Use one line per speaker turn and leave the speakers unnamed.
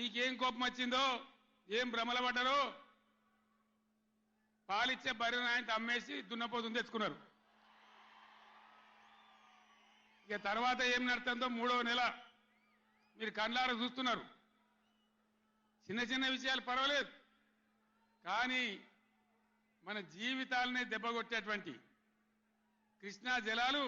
మీకేం కోపం వచ్చిందో ఏం భ్రమల పడ్డారో పాలిచ్చే బర్రెను ఆయన అమ్మేసి దున్నపోతుంది తెచ్చుకున్నారు. ఇక తర్వాత ఏం నడుతుందో మూడవ నెల మీరు కండ్లారా చూస్తున్నారు. చిన్న చిన్న విషయాలు పర్వాలేదు. కానీ మన జీవితాలనే దెబ్బగొట్టేటువంటి కృష్ణా జలాలు